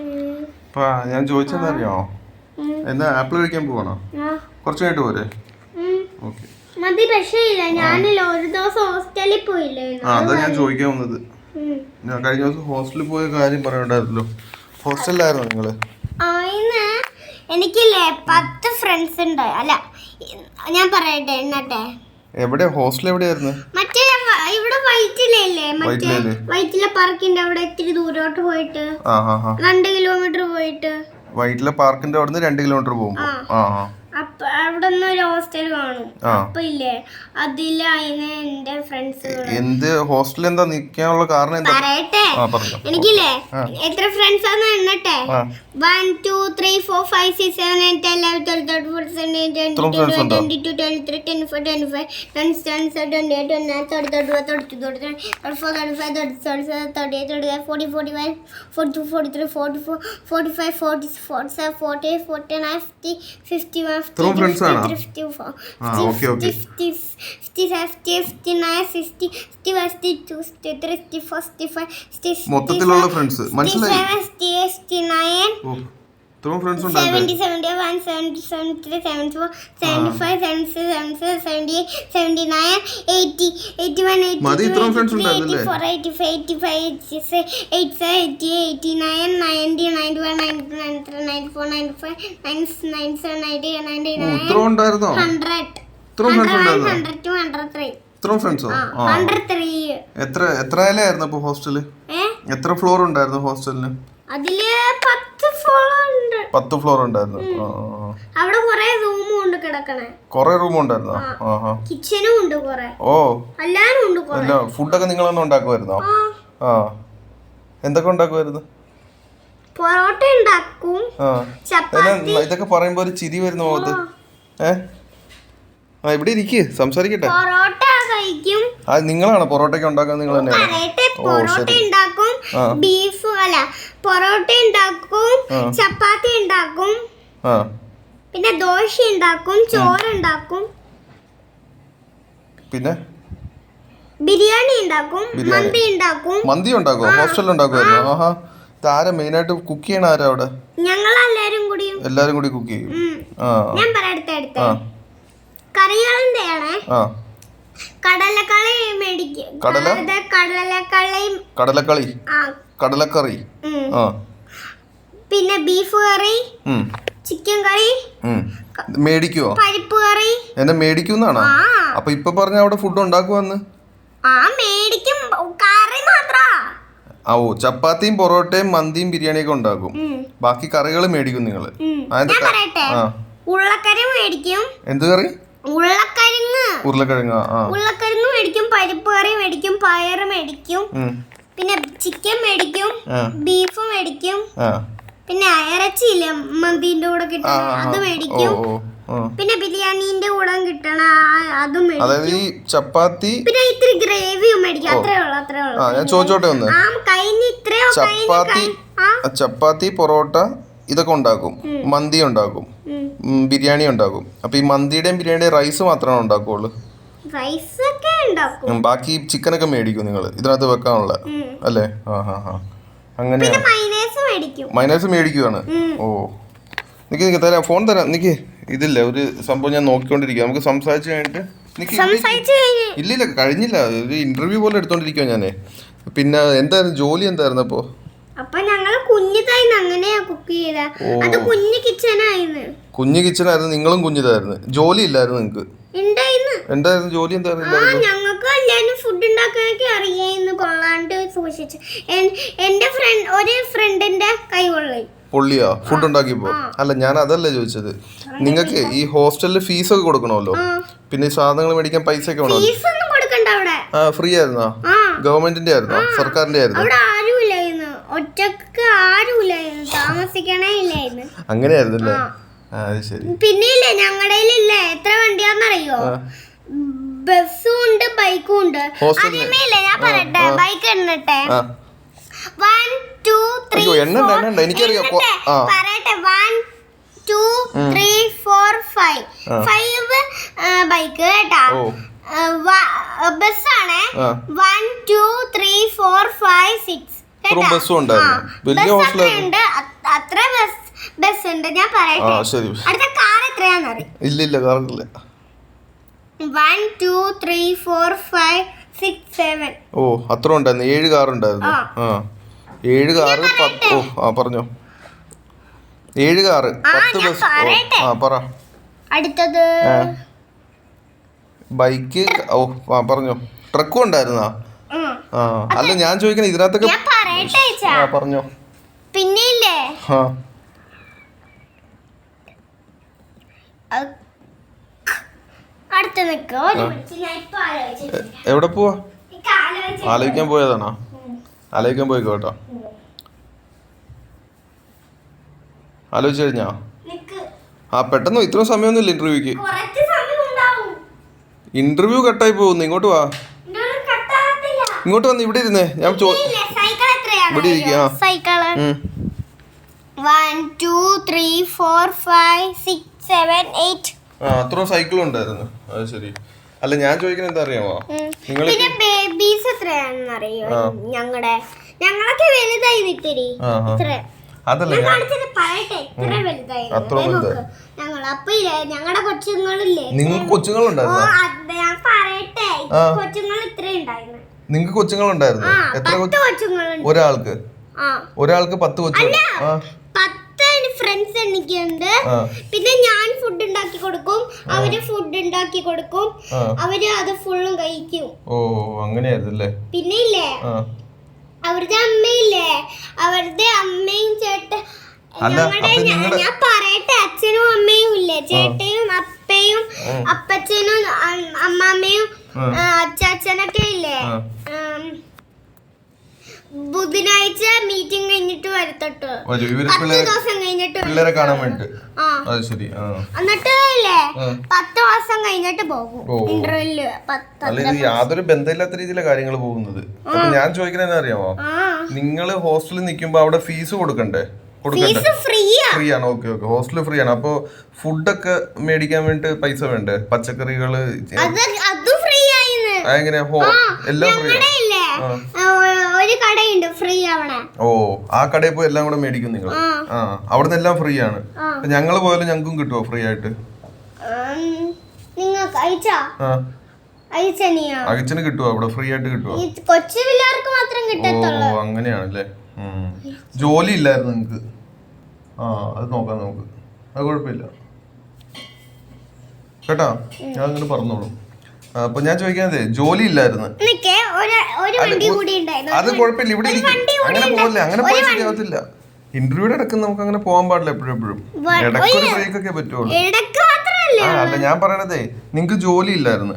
ഉം, അപ്പൊ ഞാൻ ചോദിച്ചെന്നറിയോ എന്നാ ആപ്പിൾ കഴിക്കാൻ പോവാണോ? കുറച്ച് കഴിഞ്ഞിട്ട് പോരെ. ഓക്കെ. മതി പക്ഷേ ഇല്ല ഞാനില്ല ഒരു ദിവസം ഹോസ്റ്റലിൽ പോയില്ലേ? ആ അതാ ഞാൻ ചോദിക്കാൻ വന്നത്. ഞാൻ കഴിഞ്ഞ ദിവസം ഹോസ്റ്റലിൽ പോയ കാര്യം പറയണ്ടായിരുന്നല്ലോ. ഹോസ്റ്റലിലായിരുന്നോ നിങ്ങൾ? എനിക്കില്ലേ പത്ത് ഫ്രണ്ട്സ് ഉണ്ട്. അല്ല ഞാൻ പറയട്ടെ എന്നട്ടെ എവിടെ? ഹോസ്റ്റൽ എവിടെയായിരുന്നു? മറ്റേ ഇവിടെ വൈറ്റിലല്ലേ? മറ്റേ വൈറ്റില പാർക്കിന്റെ അവിടെ ഇത്തിരി ദൂരോട്ട് പോയിട്ട് രണ്ട് കിലോമീറ്റർ പോയിട്ട്. വൈറ്റില പാർക്കിന്റെ അവിടുന്ന് രണ്ട് കിലോമീറ്റർ പോകുമ്പോ. ആ. ആ അപ്പൊ അവിടെ ഒരു ഹോസ്റ്റൽ കാണും. ആ. അപ്പൊ ഇല്ലേ? അതിലായിരുന്നു എന്റെ ഫ്രണ്ട്സുകൾ എന്ത്? ഹോസ്റ്റലിൽ എന്താ നിക്കാനുള്ള കാരണം എന്താ? പറയട്ടെ. എനിക്കില്ലേ? എത്ര ഫ്രണ്ട്സ് ആണെന്ന് എണ്ണട്ടെ? One two three four five six seven eight ten eleven twelve thirty four? Twenty two twenty three twenty four twenty five twenty seven twenty eight twenty nine thirty thirty one thirty two thirty three thirty four thirty five thirty seven thirty eight thirty five forty forty five forty two forty three forty four forty five forty forty seven forty eight forty nine fifty fifty one ഇത്രയും friends ആണോ? ആ, five sixty മൊത്തത്തിലുള്ള friends മനസ്സിലായി? Friends three seventy four seventy five seventy six seventy seven seventy eight seventy nine eighty eighty one eighty മതി, ഇത്രയും eighty ഉണ്ടായിരുന്നല്ലേ? Four eighty five eighty five eighty six eighty seven eighty eighty nine ninety ninety one ninety nine three ninety four ninety five ninety ninety seven ninety eight ninety nine ഇത്രയും ഉണ്ടായിരുന്നോ? Hundred ഇത്രയും friends ഉണ്ടായിരുന്നോ? Hundred two hundred three ഇത്രയും ഫ്രണ്ട്സോ ആ hundred three എത്ര എത്ര നിലയായിരുന്നു ഇപ്പോ ഹോസ്റ്റലിൽ എത്ര ഫ്ലോർ ഉണ്ടായിരുന്നു ഹോസ്റ്റലിന് അതിൽ പത്ത് ഫോളോ ഉണ്ട് പത്ത് ഫ്ലോർ ഉണ്ടായിരുന്നു. അവിടെ കൊറേ റൂമും ഉണ്ട് കിടക്കണേ. കൊറേ റൂം ഉണ്ടായിരുന്നോ? കിച്ചനും ഉണ്ട് കൊറേ. ഓ. എല്ലാരും ഉണ്ട് കൊറേ. ഫുഡൊക്കെ നിങ്ങൾ തന്നെ ഉണ്ടാക്കുമായിരുന്നോ? ആ. എന്തൊക്കെ ഉണ്ടാക്കുമായിരുന്നു? പൊറോട്ട ഉണ്ടാക്കും. ഇതൊക്കെ പറയുമ്പോ ഒരു ചിരി വരുന്നു മുഖത്ത്. ഏ? ആ ഇവിടെ ഇരിക്കു? സംസാരിക്കട്ടെ. പൊറോട്ട കഴിക്കും. ആ നിങ്ങളാണ് പൊറോട്ടയൊക്കെ ഉണ്ടാക്കാൻ നിങ്ങൾ തന്നെ ഓ, പൊറോട്ട ശരി. ബീഫ് അല്ല പൊറോട്ട ഉണ്ടാക്കും ചപ്പാത്തി ഉണ്ടാക്കും പിന്നെ ദോശ ഉണ്ടാക്കും ചോറ് ഉണ്ടാക്കും പിന്നെ? ബിരിയാണി ഉണ്ടാക്കും മന്തി ഉണ്ടാക്കും മന്തി ഉണ്ടാക്കുമോ ഹോസ്റ്റലിൽ ഉണ്ടാക്കുമായിരുന്നു ആഹാ. മെയിൻ ആയിട്ട് കുക്ക് ചെയ്യണ ആരാ അവിടെ? ഞങ്ങൾ എല്ലാരും കൂടി. എല്ലാരും കൂടി കുക്ക് ചെയ്യും. ഞാൻ കറികളുടെ കടലക്കളി മേടിക്കും കടലക്കളി കടലക്കറി. ആ. പിന്നെ ബീഫ് കറി ഉം, ചിക്കൻ കറി ഉം. മേടിക്കുവോ? പരിപ്പ് കറി എന്നെ മേടിക്കുന്നാണോ? ആ. അപ്പൊ ഇപ്പൊ പറഞ്ഞ അവിടെ ഫുഡ് ഉണ്ടാക്കുവന്ന് ആ മേടിക്കും. കറി മാത്രാ. ആ ഓ ചപ്പാത്തിയും പൊറോട്ടയും മന്തിയും ബിരിയാണിയൊക്കെ ഉണ്ടാക്കും. ഉം. ബാക്കി കറികൾ മേടിക്കും നിങ്ങൾ ഉം. ഞാൻ പറയട്ടെ? ആ. മേടിക്കും. എന്ത് കറി? ഉള്ളക്കരിങ്ങ് ഉരുളക്കിഴങ്ങ് ആ ഉള്ളക്കരിങ്ങ് മേടിക്കും പരിപ്പ് കറി മേടിക്കും പയർ മേടിക്കും. ഉം, പിന്നെ ചിക്കൻ മേടിക്കും ബീഫ് മേടിക്കും പിന്നെ ഇറച്ചിയില്ലേ മന്തിന്റെ കൂടെ കിട്ടണം അത് മേടിക്കും. പിന്നെ ബിരിയാണിന്റെ കൂടെ കിട്ടണ അതും അതായത് ഈ ചപ്പാത്തി പിന്നെ ഇത്തിരി ഗ്രേവിയും മേടിക്കും. അത്രേ ഉള്ളൂ അത്രേ ഉള്ളൂ. ഞാൻ ചോദിച്ചോട്ടെ ഒന്ന്. കഴിഞ്ഞ ഇത്രയോ ചപ്പാത്തി ചപ്പാത്തി പൊറോട്ട ഇതൊക്കെ ഉണ്ടാക്കും. മന്തി ഉണ്ടാക്കും. ബിരിയാണി ഉണ്ടാക്കും. അപ്പൊ ഈ മന്തിയുടെയും ബിരിയാണിയുടെയും റൈസ് മാത്രമാണ് ഉണ്ടാക്കുള്ളൂ? ബാക്കി ചിക്കനൊക്കെ മേടിക്കും നിങ്ങൾ ഇതിനകത്ത് വെക്കാനുള്ള. അല്ലേ? ആ ഹാ ഹാ അങ്ങനെ മൈനസ് മേടിക്കുവാണ്? ഓ. നിക്ക് നിക്ക് തരാം. ഫോൺ തരാം. നിക്ക് ഇതില്ല ഒരു സംഭവം ഞാൻ നോക്കിക്കൊണ്ടിരിക്കുക നമുക്ക് സംസാരിച്ചു കഴിഞ്ഞിട്ട് നിക്ക് ഇവിടെ ഇരിക്ക്. സംസാരിച്ചു കഴിഞ്ഞ്. ഇല്ല ഇല്ല കഴിഞ്ഞില്ല. ഒരു ഇന്റർവ്യൂ പോലെ എടുത്തോണ്ടിരിക്കുക ഞാനേ. പിന്നെ എന്തായിരുന്നു? ജോലി എന്തായിരുന്നു അപ്പോ? അപ്പൊ ഞങ്ങൾ കുഞ്ഞിതായിരുന്നു അങ്ങനെയാ കുക്ക് ചെയ്ത. അത് കുഞ്ഞു കിച്ചനായിരുന്നു കുഞ്ഞു കിച്ചനായിരുന്നു നിങ്ങളും കുഞ്ഞിതായിരുന്നു ജോലി ഇല്ലായിരുന്നു നിങ്ങൾക്ക് എന്തായിരുന്നു? ജോലി എന്തായിരുന്നു ഞങ്ങൾക്ക് എല്ലാരും ഫുഡ് ഉണ്ടാക്കാനൊക്കെ അറിയായിരുന്നു. കൊള്ളാണ്ട് സൂക്ഷിച്ചു. എന്റെ ഫ്രണ്ട് ഒരു ഫ്രണ്ടിന്റെ കൈ കൊള്ളി പൊള്ളിയാ? ഫുഡ് ഉണ്ടാക്കിയപ്പോ? അല്ല ഞാൻ അതല്ല ചോദിച്ചത് നിങ്ങൾക്ക് ഈ ഹോസ്റ്റലിൽ ഫീസ് ഒക്കെ കൊടുക്കണമല്ലോ പിന്നെ സാധനങ്ങൾ മേടിക്കാൻ പൈസ ഒക്കെ വേണോ ആ ഫ്രീ ആയിരുന്നോ? ഗവൺമെന്റിന്റെ ആയിരുന്നോ? സർക്കാരിന്റെ ആയിരുന്നോ? ഒറ്റയ്ക്ക് ആരുമില്ലായിരുന്നു. താമസിക്കണേ ഇല്ലായിരുന്നു. അങ്ങനെയായിരുന്നല്ലേ? അത് ശരി. പിന്നെ ഇല്ലേ ഞങ്ങളുടെ ഇല്ലേ എത്ര വണ്ടിയാന്നറിയോ ബസ്സും ഉണ്ട് ബൈക്കും ഉണ്ട്. ഹോസ്റ്റലിൽ? ആദ്യമേ ഇല്ലേ ഞാൻ പറയട്ടെ ബൈക്ക് എണ്ണട്ടെ വൺ ടു ത്രീ എനിക്കറിയാം. പറയട്ടെ. One two three four five. Five bike കേട്ടാ? ബസ്സാണ്? One two three four five six ബസ്സും ഉണ്ടായിരുന്നു വലിയ അത്ര ബസ് ബസ് ഉണ്ട് ഞാൻ ആ പറയട്ടെ ശരി. അടുത്ത കാർ എത്രയാണെന്നറിയും ഇല്ല ഇല്ല കാറില്ല one two three four five six seven ഓ അത്ര ഉണ്ടായിരുന്നു. ഏഴ് കാർ ഉണ്ടായിരുന്നു. ആ. ആ. ഏഴ് കാറ് പത്ത് ഓ ആ പറഞ്ഞോ. ഏഴ് കാറ് ആ, പത്ത് ബസ് ഓ. ആ പറ. അടുത്തത്? ആ. ബൈക്ക് ഓ ആ പറഞ്ഞോ. ട്രക്കും ഉണ്ടായിരുന്നാ. ആ അല്ല ഞാൻ ചോദിക്കണേ ഇതിനകത്തൊക്കെ ആ പറഞ്ഞോ. പിന്നെ ഇല്ലേ ആ അത് അടുത്ത എവിടെ പോവാ? ആലോചിക്കാൻ പോയതാണോ? ആലോചിക്കാൻ പോയിക്കോ കേട്ടോ. ആലോചിച്ച് കഴിഞ്ഞാ? ആ പെട്ടെന്ന് ഇത്ര സമയമൊന്നുമില്ല ഇന്റർവ്യൂക്ക് ഇന്റർവ്യൂ കട്ടായി പോകുന്നു. ഇങ്ങോട്ട് വാ. ഇങ്ങോട്ട് വന്ന് ഇവിടെ ഇരുന്നേ. ഞാൻ ഇവിടെ ഇരിക്കാം. One two three four five six seven eight ആ അത്രയും സൈക്കിൾ ഉണ്ടായിരുന്നു. അത് ശരി. അല്ല ഞാൻ ചോദിക്കുന്നത് എന്താ അറിയാമോ? നിങ്ങൾ പിന്നെ ബേബീസ് എത്രയാണെന്ന് അറിയോ? ഞങ്ങളുടെ ഞങ്ങളൊക്കെ വലുതായി ആ. ഇത്ര. അതല്ല അത്ര വലുതായി. ഞങ്ങൾ അപ്പൊ ഇല്ലേ ഞങ്ങളുടെ കൊച്ചുങ്ങളില്ലേ നിങ്ങൾക്ക് കൊച്ചുങ്ങളുണ്ടായിരുന്നോ? ഞാൻ പറയട്ടെ. കൊച്ചുങ്ങൾ ഇത്ര ഉണ്ടായിരുന്നു. നിങ്ങൾക്ക് കൊച്ചുങ്ങളുണ്ടായിരുന്നു? ആ എത്ര പത്ത് കൊച്ചു ഒരാൾക്ക്? ഒരാൾക്ക് പത്ത് കൊച്ചുങ്ങൾ. ഫ്രണ്ട്സ് എനിക്കുണ്ട്. പിന്നെ ഞാൻ ഫുഡ് ഉണ്ടാക്കി കൊടുക്കും. അവർ ഫുഡ് ഉണ്ടാക്കി കൊടുക്കും. അവർ അത് ഫുള്ളും കഴിക്കും. ഓ അങ്ങനെയല്ലേ പിന്നെ ഇല്ലേ അവരുടെ അമ്മയില്ലേ? അവരുടെ അമ്മയും ചേട്ട ഞാൻ പറയട്ടെ അച്ഛനും അമ്മയും ഇല്ലേ? ചേട്ടയും അപ്പയും അപ്പച്ചനും അമ്മാമ്മയും അച്ചാച്ചനൊക്കെ ഇല്ലേ? ബുധനാഴ്ച മീറ്റിംഗ് കഴിഞ്ഞിട്ട് വരത്തോട്ടോ. ദിവസം കഴിഞ്ഞിട്ട് പിള്ളേരെ കാണാൻ വേണ്ടി ആ. അത് ശരി എന്നിട്ട് പത്ത് മാസം കഴിഞ്ഞിട്ട് പോകും. ഇന്റർവ്യൂൽ ഇത് യാതൊരു ബന്ധമില്ലാത്ത രീതിയിലെ കാര്യങ്ങൾ പോകുന്നത്. അപ്പൊ ഞാൻ ചോദിക്കുന്നത് അറിയാമോ നിങ്ങൾ ഹോസ്റ്റലിൽ നിൽക്കുമ്പോ അവിടെ ഫീസ് കൊടുക്കണ്ടേ? കൊടുക്കണ്ടേ? ഫ്രീ ആണ്. ഓക്കെ ഓക്കെ ഹോസ്റ്റൽ ഫ്രീ ആണ്. അപ്പൊ ഫുഡൊക്കെ മേടിക്കാൻ വേണ്ടി പൈസ വേണ്ടേ? പച്ചക്കറികൾ എല്ലാം ഫ്രീ ഒരു കടയുണ്ട് ഫ്രീ അവിടെ ഓ ആ കടയിൽ പോയി എല്ലാം കൂടെ മേടിക്കും നിങ്ങൾ? ആ. അവിടുന്ന് എല്ലാം ഫ്രീ ആണ്. ഞങ്ങൾ പോയാലും ഞങ്ങൾക്കും കിട്ടുമോ ഫ്രീ ആയിട്ട്? നിങ്ങൾക്ക് അയച്ചാ? അകച്ചന് കിട്ടുമോ അവിടെ ഫ്രീ ആയിട്ട് കിട്ടുമോ കൊച്ചു പിള്ളേർക്ക് മാത്രം ഓ അങ്ങനെയാണല്ലേ. ജോലി ഇല്ലായിരുന്നു നിങ്ങക്ക് ആ അത് നോക്കാം നമുക്ക്. അത് കുഴപ്പമില്ല. കേട്ടോ? ഞാൻ അങ്ങനെ പറഞ്ഞോളൂ. അപ്പൊ ഞാൻ ചോദിക്കാതെ ജോലി ഇല്ലായിരുന്നു. അത് കുഴപ്പമില്ല. ഇവിടെ അങ്ങനെ പോകില്ല അങ്ങനെ പോയി ശരിയാവത്തില്ല. ഇന്റർവ്യൂടെ ഇടയ്ക്ക് നമുക്ക് അങ്ങനെ പോകാൻ പാടില്ല എപ്പോഴും എപ്പോഴും. ഇടയ്ക്ക് ഒരു ബ്രേക്ക് ഒക്കെ പറ്റുള്ളൂ. ആ അല്ല ഞാൻ പറയണതേ നിങ്ങക്ക് ജോലി ഇല്ലായിരുന്നു.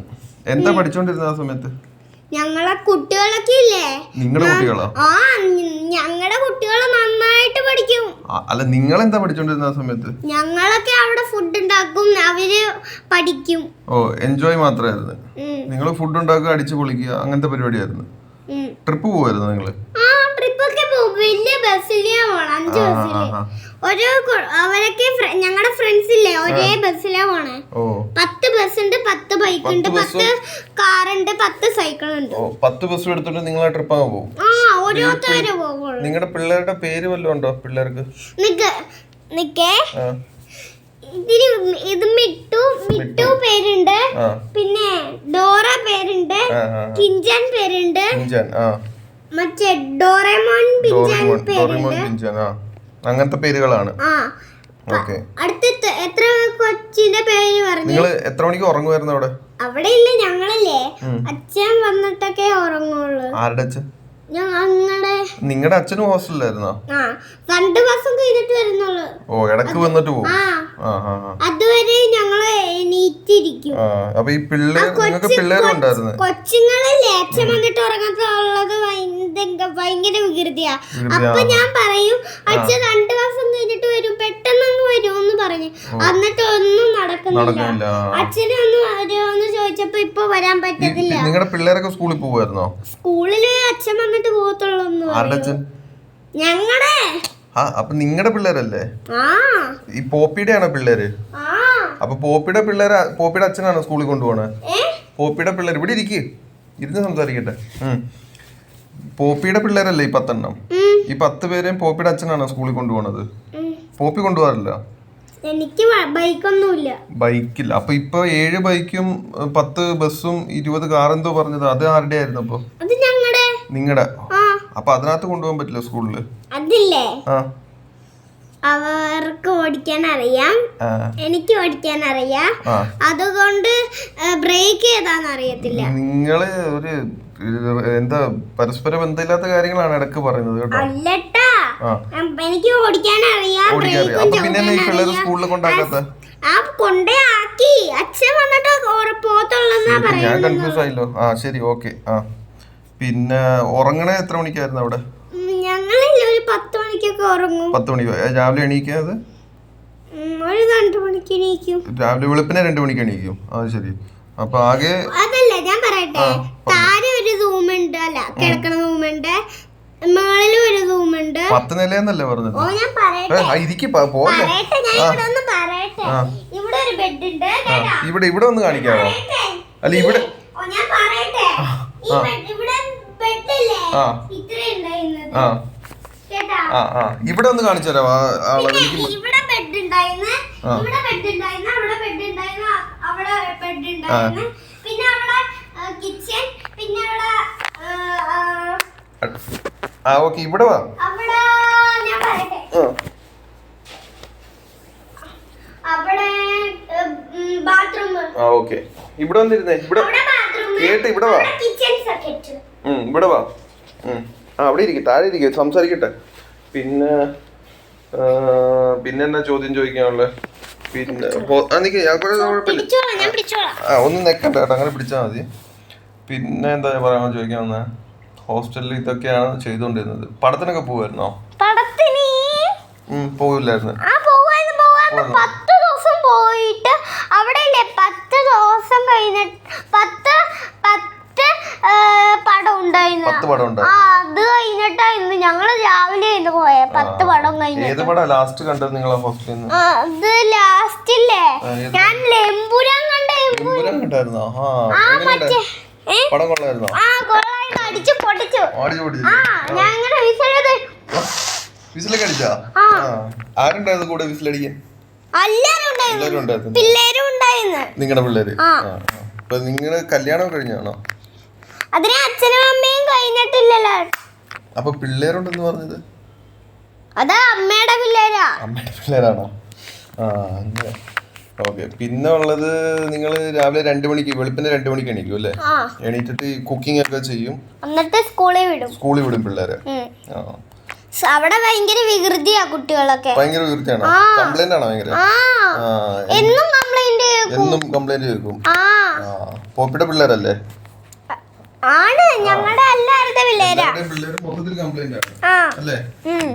എന്താ പഠിച്ചോണ്ടിരുന്ന ആ സമയത്ത്? ഞങ്ങളെ കുട്ടികളൊക്കെ ഇല്ലേ? നിങ്ങളുടെ കുട്ടികളോ? ആ ഞങ്ങളുടെ കുട്ടികൾ നന്നായിട്ട് പഠിക്കും. അല്ല നിങ്ങൾ എന്താ പഠിച്ചോണ്ടിരുന്ന ആ സമയത്ത്? ഞങ്ങളൊക്കെ ഫുഡ് ഉണ്ടാക്കും അവർ പഠിക്കും. ഓ എൻജോയ് മാത്രമായിരുന്നു. നിങ്ങൾ ഫുഡ് ഉണ്ടാക്കുക അടിച്ചു പൊളിക്കുക അങ്ങനത്തെ പരിപാടിയായിരുന്നു. ട്രിപ്പ് പോവായിരുന്നു നിങ്ങൾ ആ ട്രിപ്പൊക്കെ പോകും വലിയ ബസ്സിലാ പോണം അഞ്ച് ബസ്സിൽ. ഒരു അവരൊക്കെ ഞങ്ങളുടെ ഫ്രണ്ട്സ് ഇല്ലേ ഒരേ ബസ്സിലാ പോണേ. പത്ത് ബസ് ഉണ്ട് പത്ത് ബൈക്ക് ഉണ്ട് പത്ത് കാറുണ്ട് പത്ത് സൈക്കിൾ ഉണ്ട്. പത്ത് ബസ് എടുത്തിട്ട് നിങ്ങൾ ആ ട്രിപ്പ് അങ്ങ് പോകും ആ ഓരോരുത്തരും പോകുള്ളൂ നിങ്ങളുടെ പിള്ളേരുടെ പേര് വല്ലതും ഉണ്ടോ പിള്ളേർക്ക്? നിക്ക് നിക്കേ. ഇതിന് ഇത് മിട്ടു മിട്ടു പേരുണ്ട്. പിന്നെ ഡോറ പേരുണ്ട്. കിഞ്ചൻ പേരുണ്ട്. പിഞ്ചാൻ ആ. മറ്റേ ഡോറേമോൻ പിഞ്ചൻ ഡോറിമോൻ പിഞ്ചാൻ ആ. അങ്ങനത്തെ പേരുകളാണ്. ഓക്കെ. അടുത്ത എത്ര- കൊച്ചിന്റെ പേര് പറഞ്ഞു? നിങ്ങൾ എത്ര മണിക്ക് ഉറങ്ങുമായിരുന്നു അവിടെ? അവിടെ ഇല്ല ഞങ്ങളല്ലേ അച്ഛൻ വന്നിട്ടൊക്കെ ഉറങ്ങുള്ളൂ. ആരുടെ അച്ഛൻ? നിങ്ങളുടെ അച്ഛനും ഹോസ്റ്റലിലായിരുന്നോ? രണ്ട് മാസം കഴിഞ്ഞിട്ട് വരുന്നുള്ളൂ. ഓ ഇടയ്ക്ക് വന്നിട്ട് പോകും. അതുവരെ ഞങ്ങൾ എണീറ്റിരിക്കും. അപ്പൊ ഈ പിള്ളേർ നിങ്ങൾക്ക് പിള്ളേരും ഉണ്ടായിരുന്നു? കൊച്ചുങ്ങളല്ലേ അച്ഛൻ വന്നിട്ട് ഉറങ്ങാത്തുള്ളത് ഭയങ്കര വികൃതിയാ. അപ്പൊ ഞാൻ പറയും അച്ഛൻ രണ്ടു മാസം കഴിഞ്ഞിട്ട് വരും. പെട്ടെന്ന് അങ്ങ് വരും പറഞ്ഞു. എന്നിട്ട് ഒന്നും നടക്കുന്നില്ല. അച്ഛനൊന്നും വരുമെന്ന് വരുമോന്ന് ചോദിച്ചപ്പോ ഇപ്പൊ വരാൻ പറ്റത്തില്ല. നിങ്ങളുടെ പിള്ളേരൊക്കെ സ്കൂളിൽ പോകുമായിരുന്നോ സ്കൂളിൽ അച്ഛൻ വന്നിട്ട് പോകത്തുള്ളൂ ഞങ്ങളുടെ ആ അപ്പൊ നിങ്ങളുടെ പിള്ളേരല്ലേ? ഈ പോപ്പിയുടെ ആണോ പിള്ളേര്? അപ്പൊ പോപ്പിയുടെ പിള്ളേര് പോപ്പിയുടെ അച്ഛനാണോ സ്കൂളിൽ കൊണ്ടുപോണേ? പോപ്പിയുടെ പിള്ളേർ ഇവിടെ ഇരിക്കേ. ഇരുന്ന് സംസാരിക്കട്ടെ. പോപ്പിയുടെ പിള്ളേരല്ലേ ഈ പത്തെണ്ണം? ഈ പത്ത് പേരെയും പോപ്പിയുടെ അച്ഛനാണോ സ്കൂളിൽ കൊണ്ടുപോകണത്. പോപ്പി കൊണ്ടുപോകാറില്ല? എനിക്ക് ബൈക്കൊന്നുമില്ല. ബൈക്കില്ല. അപ്പൊ ഇപ്പൊ ഏഴ് ബൈക്കും പത്ത് ബസ്സും ഇരുപത് കാർ എന്തോ പറഞ്ഞത്. അത് ആരുടെ ആയിരുന്നു അപ്പൊ? നിങ്ങളുടെ അപ്പൊ അതിനകത്ത് കൊണ്ടുപോകാൻ പറ്റില്ല സ്കൂളിൽ? അതില്ലേ? അവർക്ക് ഓടിക്കാൻ അറിയാം എനിക്ക് ഓടിക്കാൻ അറിയാം അതുകൊണ്ട് ബ്രേക്ക് ഏതാന്ന് അറിയത്തില്ല നിങ്ങൾ ഒരു എന്താ പരസ്പര ബന്ധമില്ലാത്ത കാര്യങ്ങളാണ് ഇടയ്ക്ക് പറയുന്നത് കേട്ടോ. എനിക്ക് ഓടിക്കാൻ അറിയാം പിന്നെ സ്കൂളിൽ കൊണ്ടാക്കാത്ത? ആ കൊണ്ടേ ആക്കി. അച്ഛൻ വന്നിട്ട് ഓര- പോത്തുള്ളെന്നാ ഞാൻ കൺഫ്യൂസ് ആയില്ലോ. ആ ശരി ഓക്കെ ആ. പിന്നെ ഉറങ്ങണേ എത്ര മണിക്കായിരുന്നു അവിടെ? ഒരു പത്ത് മണിക്കൊക്കെ ഉറങ്ങും. പത്ത് മണിക്ക് ഏ, രാവിലെ എണീക്കാതെ ഒരു രണ്ട് മണിക്ക് എണീക്കും. രാവിലെ വെളുപ്പിനെ രണ്ട് മണിക്ക് എണീക്കും. അത് ശരി. അപ്പൊ ആകെ അതല്ല ഞാൻ പറയട്ടെ. താഴെ ഒരു റൂമുണ്ട് അല്ല കിടക്കണ റൂം പത്ത് നിലയെന്നല്ലേ പറഞ്ഞത്? ആ, ഇരിക്ക് പോലെ ഇവിടെ ഇവിടെ ഒന്ന് കാണിക്കാമോ അല്ല ഇവിടെ ഇവിടെ ആ. ആ. ആ ആ. ഒന്ന് കാണിച്ചു തരാം ആളെ എനിക്ക് ഇവിടെ ബെഡ് ഉണ്ടായിരുന്നു ഇവിടെ ബെഡ് ഉണ്ടായിരുന്നു അവിടെ ബെഡ് ഉണ്ടായിരുന്നു അ- അവിടെ ബെഡ് ഉണ്ടായിരുന്നു പിന്നെ അവിടെ കിച്ചൺ പിന്നെ അവിടെ ആ, ആ, ആ ഓക്കെ ഇവിടെ വാ. ആ. ഓക്കെ. ഇവിടെ വന്നിരുന്നേ ഇവിടെ. കേട്ട് ഇവിടെ വാ. ഇവിടെ വാ. ആ അവിടെ ഇരിക്കും താഴെ ഇരിക്കും സംസാരിക്കട്ടെ. പിന്നെ പിന്നെ എന്നാ ചോദ്യം ചോദിക്കാനുള്ളത് പിന്നെ കുറെ കുഴപ്പമില്ല ആ ഒന്നും നെക്കണ്ട കേട്ടോ അങ്ങനെ പിടിച്ചാൽ മതി. പിന്നെ എന്താ പറയാൻ ചോദിക്കാൻ വന്നേ? ഹോസ്റ്റലിൽ ഇതൊക്കെയാണ് ചെയ്തുകൊണ്ടിരുന്നത്. പടത്തിനൊക്കെ പോവായിരുന്നോ? പടത്തിന്? പോവില്ലായിരുന്നു. ആ പത്ത് ദിവസം പോയിട്ട് അവിടെ പത്ത് ദിവസം കഴിഞ്ഞിട്ട് പത്ത് പത്ത് പടം ഉണ്ടായിരുന്നു പത്ത് പടം ഉണ്ട് ആ അത് കഴിഞ്ഞിട്ടായിരുന്നു ഞങ്ങൾ രാവിലെ ഇന്ന് പോയെ. പത്ത് പടം കഴിഞ്ഞു ഏത് പടാ ലാസ്റ്റ് കണ്ടത് നിങ്ങളെ ഹോസ്റ്റലിൽ നിന്ന് ആ, അത് ലാസ്റ്റ് ഇല്ലേ? ഞാൻ ലെമ്പുരാൻ കണ്ട കണ്ടായിരുന്നോ? ആ മറ്റേ പടം കൊള്ളായിരുന്നോ? അടിച്ചു പൊട്ടിച്ചു. ആടിച്ചു ആ ഞാൻ അങ്ങനെ വിസലത് വിസിലൊക്കെ അടിച്ചാ? ആരുണ്ടായിരുന്നു കൂടെ വിസിലടിക്കാൻ? നിങ്ങളുടെ പിള്ളേര്. അപ്പൊ നിങ്ങൾ കല്യാണം കഴിഞ്ഞാണോ അതിന് അച്ഛനും അമ്മയും കഴിഞ്ഞിട്ടില്ലല്ലോ. അപ്പൊ പിള്ളേരുണ്ടെന്ന് പറഞ്ഞത്? അതാ അമ്മയുടെ പിള്ളേരാ. അമ്മയുടെ പിള്ളേരാണോ? ആ അങ്ങനെ. ഓക്കെ. പിന്നെ ഉള്ളത് നിങ്ങൾ രാവിലെ രണ്ടു മണിക്ക് വെളുപ്പിന് രണ്ടു മണിക്ക് എണീക്കും അല്ലേ? ആ. എണീറ്റിട്ട് കുക്കിംഗ് ഒക്കെ ചെയ്യും. എന്നിട്ട് സ്കൂളിൽ വിടും. സ്കൂളിൽ വിടും പിള്ളേരെ. ഉം. ആ. സ് അവിടെ ഭയങ്കര വികൃതിയാ കുട്ടികളൊക്കെ. ഭയങ്കര വികൃതിയാണോ. കംപ്ലൈന്റ് ആണോ ഭയങ്കര? ആ. ആ എന്നും കംപ്ലൈന്റ് എന്നും കംപ്ലൈന്റ് കേൾക്കും. ആ. ആ. പോപ്പിയുടെ പിള്ളേരല്ലേ? ആണ്. ഞങ്ങളുടെ എല്ലാവരുടെ പിള്ളേരാ. എല്ലാവരുടെയും പിള്ളേര് മൊത്തത്തിൽ കംപ്ലൈന്റ് ആണ്. ആ. അല്ലേ? ഉം.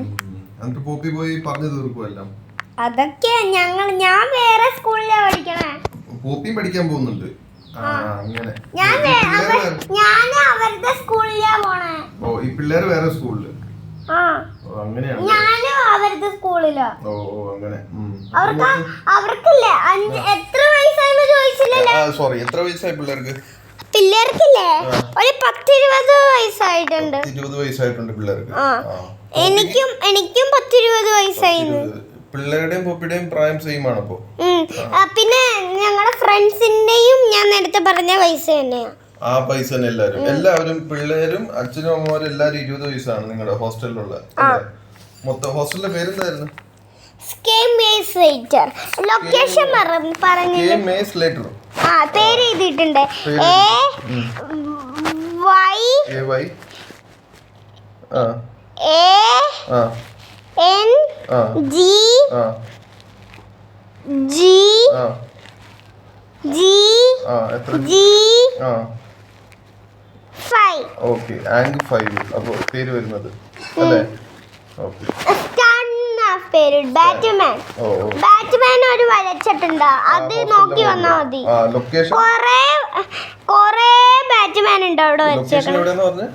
എന്നിട്ട് പോപ്പി പോയി പറഞ്ഞു തീർക്കും എല്ലാം അതൊക്കെ ഞങ്ങൾ ഞാൻ വേറെ സ്കൂളിലാ പഠിക്കണേ. പോപ്പിയും പഠിക്കാൻ പോകുന്നുണ്ട്. ഞാൻ ഞാൻ അവരുടെ സ്കൂളിലാ പോണേ. ഓ ഈ പിള്ളേർ വേറെ സ്കൂളിൽ. ഞാനും അവരുടെ സ്കൂളിലോ. അവർക്ക് അവർക്കില്ലേ? അഞ്ച് എത്ര വയസ്സായെന്ന് ചോദിച്ചില്ലല്ലോ? സോറി എത്ര വയസ്സായി പിള്ളേർക്ക്? പിള്ളേർക്കില്ലേ? ഒരു പത്തിരുപത് വയസ്സായിട്ടുണ്ട്. ഇരുപത് വയസ്സായിട്ടുണ്ട് പിള്ളേർക്ക്. എനിക്കും എനിക്കും പത്തിരുപത് വയസ്സായിരുന്നു. പിള്ളേരുടെയും പൊപ്പിയുടെയും പ്രായം സെയിം ആണ് അപ്പോ പിന്നെ ഞങ്ങളുടെ ഫ്രണ്ട്സിന്റെയും ഞാൻ നേരത്തെ പറഞ്ഞ പൈസ തന്നെയാണ് ആ പൈസ തന്നെ എല്ലാരും. എല്ലാവരും പിള്ളേരും അച്ഛനും അമ്മമാരും എല്ലാരും ഇരുപത് വയസ്സാണ് നിങ്ങളുടെ ഹോസ്റ്റലിലുള്ള? മൊത്തം ഹോസ്റ്റലിന്റെ പേരെന്തായിരുന്നു? ലൊക്കേഷൻ പറഞ്ഞു ആ പേര് എഴുതിയിട്ടുണ്ട്. A Y A G. G. G. G. Five. Okay Aung five. അപ്പോൾ പേര് വരുന്നത്. അല്ലേ? ഓക്കെ. ബാറ്റ്മാൻ. ബാറ്റ്മാൻ ഒരു വരച്ചിട്ടുണ്ട്. അത് നോക്കി വന്നാ മതി. കൊറേ കൊറേ ബാറ്റ്മാൻ ഉണ്ട് അവിടെ പറഞ്ഞ്?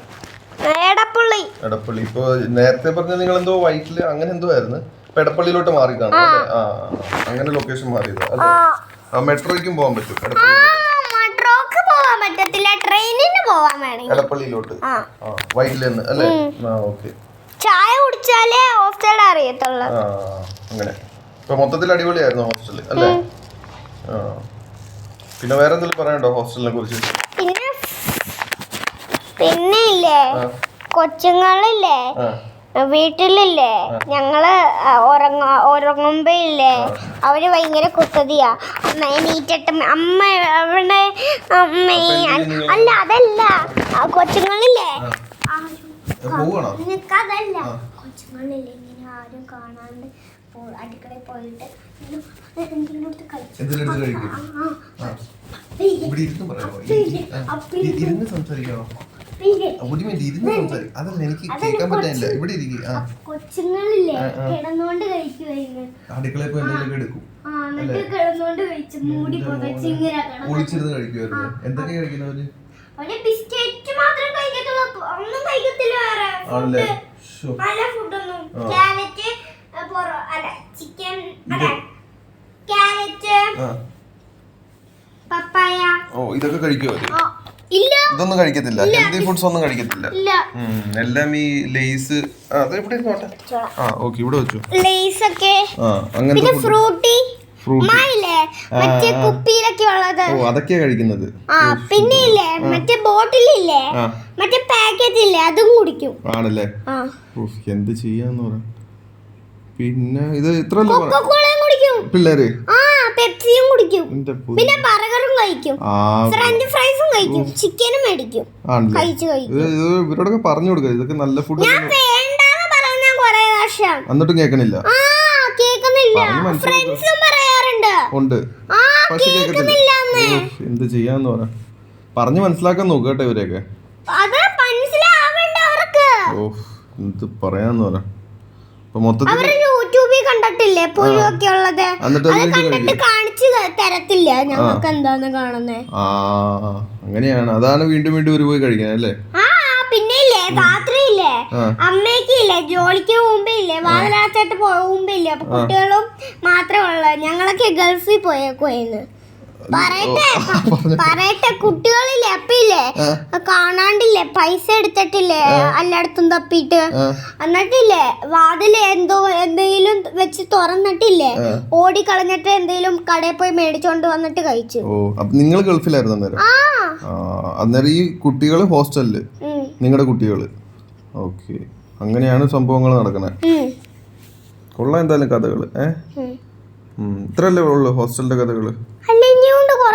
എടപ്പുള്ളി. എടപ്പള്ളി. ഇപ്പൊ നേരത്തെ പറഞ്ഞ നിങ്ങൾ എന്തോ വൈറ്റിൽ അങ്ങനെ എന്തോ ആയിരുന്നു. ഇപ്പൊ എടപ്പള്ളിയിലോട്ട് മാറി കാണും അല്ലേ? ആ അങ്ങനെ ലൊക്കേഷൻ മാറിയത് അല്ലേ? ആ. മെട്രോയ്ക്കും പോകാൻ പറ്റും. എടപ്പള്ളി. മെട്രോക്ക് പോവാൻ പറ്റത്തില്ല. ട്രെയിനിന് പോവാൻ വേണമെങ്കിൽ. എടപ്പള്ളിയിലോട്ട്. ആ. ആ വൈറ്റിൽ നിന്ന് അല്ലേ ആ ഓക്കെ. ചായ കുടിച്ചാലേ ഹോസ്റ്റൽ അറിയത്തുള്ളൂ. ആ അങ്ങനെ. ഇപ്പൊ മൊത്തത്തിൽ അടിപൊളിയായിരുന്നു ഹോസ്റ്റൽ അല്ലേ? ആ. പിന്നെ വേറെന്തെങ്കിലും എന്തെങ്കിലും പറയാനുണ്ടോ ഹോസ്റ്റലിനെ കുറിച്ച്? പിന്നെ പിന്നെ ഇല്ലേ കൊച്ചുങ്ങളില്ലേ? വീട്ടിലില്ലേ? ഞങ്ങൾ ഉറങ്ങ ഉറങ്ങുമ്പോ ഇല്ലേ അവർ ഭയങ്കര കുത്തതിയാ. അമ്മ നീറ്റട്ട അമ്മ അവിടെ അമ്മ അല്ല അതല്ല. കൊച്ചുങ്ങളില്ലേ? അതല്ല. കൊച്ചുങ്ങളില്ലേ ഇങ്ങനെ ആരും കാണാണ്ട് അടുക്കളയിൽ പോയിട്ട് എന്തെങ്കിലും എടുത്ത് കഴിക്കും. ഇരുന്ന് സംസാരിക്കാമോ ഒരു മിനിറ്റ് ഇരുന്ന് സംസാരിക്കും. അതല്ല എനിക്ക് കേൾക്കാൻ പറ്റാനില്ല. ഇവിടെ ഇരിക്കും. ആ. കൊച്ചുങ്ങളില്ലേ. കിടന്നോണ്ട് അടുക്കളയിൽ പോയി എന്തെങ്കിലും എടുക്കും. ഒളിച്ചിരുന്ന് കഴിക്കുമായിരുന്നു എന്തൊക്കെ കഴിക്കുന്നവര് ബിസ്ക്കറ്റ് മാത്രം കഴിക്കത്തുള്ളൂ. ഒന്നും കഴിക്കത്തില്ല വേറെ. ആണല്ലേ? ഫുഡ് ശോ. നല്ല ഫുഡൊന്നും ക്യാരറ്റ് അല്ല ചിക്കൻ ക്യാരറ്റ് പപ്പായ ഓ ഇതൊക്കെ കഴിക്കുമോ ഇതൊന്നും കഴിക്കത്തില്ല. ഹെൽത്തി ഫുഡ്സ് ഒന്നും കഴിക്കത്തില്ല. എല്ലാം ഈ ലേസ് അത് ഇവിടെ ആ ഓക്കെ ഇവിടെ വെച്ചു. ലേസ് ഒക്കെ പിന്നെ ഫ്രൂട്ടി. മറ്റേ. കുപ്പിയിലൊക്കെ ഉള്ളത്. ഓ അതൊക്കെയാ കഴിക്കുന്നത്. ആ പിന്നെ ഇല്ലേ മറ്റേ ബോട്ടിലില്ലേ? മറ്റേ പാക്കറ്റ് ഇല്ലേ അതും കുടിക്കും. ആണല്ലേ? എന്ത് ചെയ്യാന്ന് പറ പിന്നെ ഇത് ഇത്ര കുടിക്കും. പിള്ളേര്? ആ പെപ്സിയും കുടിക്കും. പിന്നെ. ബർഗറും കഴിക്കും. ഫ്രഞ്ച് ഫ്രൈസും കഴിക്കും. ചിക്കനും മേടിക്കും. കഴിച്ചു കഴിക്കും. ഇവരോടൊക്കെ പറഞ്ഞു കൊടുക്കുക ഇതൊക്കെ നല്ല ഫുഡ് ഞാൻ വേണ്ടാന്ന് പറഞ്ഞ കുറേ വർഷം. എന്നിട്ടും കേൾക്കണില്ല. ആ ഫ്രണ്ട്സും പറയാറുണ്ട്. ഉണ്ട്. ആ എന്ത് ചെയ്യാന്ന് പറ. പറഞ്ഞു മനസ്സിലാക്കാൻ നോക്കുക കേട്ടോ ഇവരെയൊക്കെ. അത് മനസ്സിലാവണ്ട അവർക്ക്. ഓ എന്ത് പറയാന്ന് പറ. അപ്പൊ മൊത്തത്തിൽ കണ്ടിട്ടില്ലേ? പുഴുവൊക്കെ ഉള്ളത്. അത് കണ്ടിട്ട് കാണിച്ചു തരത്തില്ല. ഞങ്ങൾക്ക് എന്താന്ന് കാണുന്നേ. ആ അങ്ങനെയാണ്. അതാണ് വീണ്ടും വീണ്ടും ഒരു പോയി കഴിക്കാൻ അല്ലേ? ആ പിന്നെ ഇല്ലേ രാത്രിയില്ലേ? അമ്മയ്ക്ക് ഇല്ലേ ജോലിക്ക് മുമ്പേ ഇല്ലേ വാതിലാച്ചായിട്ട് പോകുമ്പോ ഇല്ലേ അപ്പൊ കുട്ടികളും മാത്രമേ ഉള്ളൂ. ഞങ്ങളൊക്കെ ഗൾഫിൽ പോയേക്കുവായിരുന്നു. പറയട്ടെ കുട്ടികളില്ലേ അപ്പില്ലേ കാണാണ്ടില്ലേ പൈസ എടുത്തിട്ടില്ലേ എല്ലായിടത്തും തപ്പിട്ട് എന്നിട്ടില്ലേ വാതിൽ എന്തോ എന്തെങ്കിലും വെച്ച് തുറന്നിട്ടില്ലേ? ഓടി കളഞ്ഞിട്ട് എന്തെങ്കിലും കടയിൽ പോയി മേടിച്ചോണ്ട് വന്നിട്ട് കഴിച്ചു. ഓ നിങ്ങൾ ഗൾഫിലായിരുന്നു അന്നേരം? അന്നേരം ഈ കുട്ടികൾ ഹോസ്റ്റലിൽ? നിങ്ങളുടെ കുട്ടികൾ? ഓക്കെ. അങ്ങനെയാണ് സംഭവങ്ങൾ നടക്കണേ. കൊള്ളാം എന്തായാലും കഥകൾ ഏ. ഉം. ഉള്ളു ഹോസ്റ്റലിന്റെ കഥകൾ?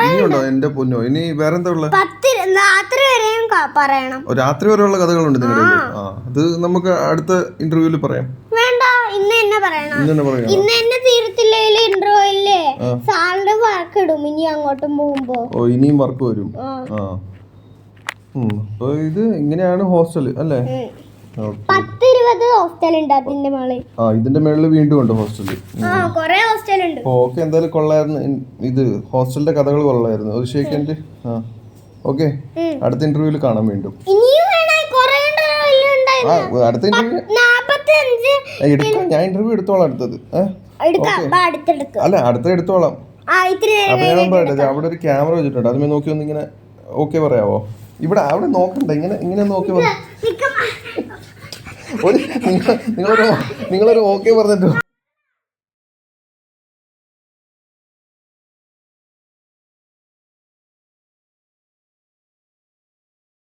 ഇനിയുണ്ട് എന്റെ പൊന്നോ? ഇനി വേറെന്താ ഉള്ള? പത്ത് രാത്രി വരെയും ക- പറയണം. രാത്രി വരെയുള്ള കഥകളുണ്ട് നിങ്ങളുടെ കയ്യിൽ? ആ അത് നമുക്ക് അടുത്ത ഇന്റർവ്യൂവിൽ പറയാം. വേണ്ട ഇന്ന് എന്നെ പറയണം. ഇന്ന് തന്നെ പറയാം ഇന്ന് എന്നെ തീരത്തില്ലേൽ ആ. സാറിന്റെ വർക്ക് ഇടും ഇനി അങ്ങോട്ടും പോകുമ്പോ. ഓ ഇനിയും വർക്ക് വരും. ആ. ആ. ഉം. അപ്പൊ ഇത് ഇങ്ങനെയാണ് ഹോസ്റ്റൽ അല്ലേ? ഉം. പത്ത് ഇരുപത് ഹോസ്റ്റൽ ഉണ്ട് അതിന്റെ മോളിൽ. ആ ഇതിന്റെ മേളിൽ വീണ്ടും ഉണ്ട് ഹോസ്റ്റലിൽ ആ കൊറേ ഹോസ്റ്റൽ ഉണ്ട്. ഓക്കെ എന്തായാലും കൊള്ളായിരുന്നു. ഇത് ഹോസ്റ്റലിന്റെ കഥകൾ കൊള്ളായിരുന്നു. ഒരു ഷേക്കൻഡ് ആ ഓക്കെ. അടുത്ത ഇന്റർവ്യൂവിൽ കാണാം വീണ്ടും. ആ അടുത്ത ഇന്റർവ്യൂ എടുക്കാം. ഞാൻ ഇന്റർവ്യൂ എടുത്തോളാം അടുത്തത്. അല്ല അടുത്ത എടുത്തോളാം. അപ്പൊ ഞാൻ പറയട്ടെ അവിടെ ഒരു ക്യാമറ വെച്ചിട്ടുണ്ട്. അതുമേ നോക്കി ഒന്ന് ഇങ്ങനെ ഓക്കെ പറയാവോ? ഇവിടെ അവിടെ നോക്കണ്ട. ഇങ്ങനെ ഇങ്ങനെ നോക്കി പറയാം. ഒരു നിങ്ങളൊരു നിങ്ങളൊരു ഓക്കെ പറഞ്ഞിട്ട്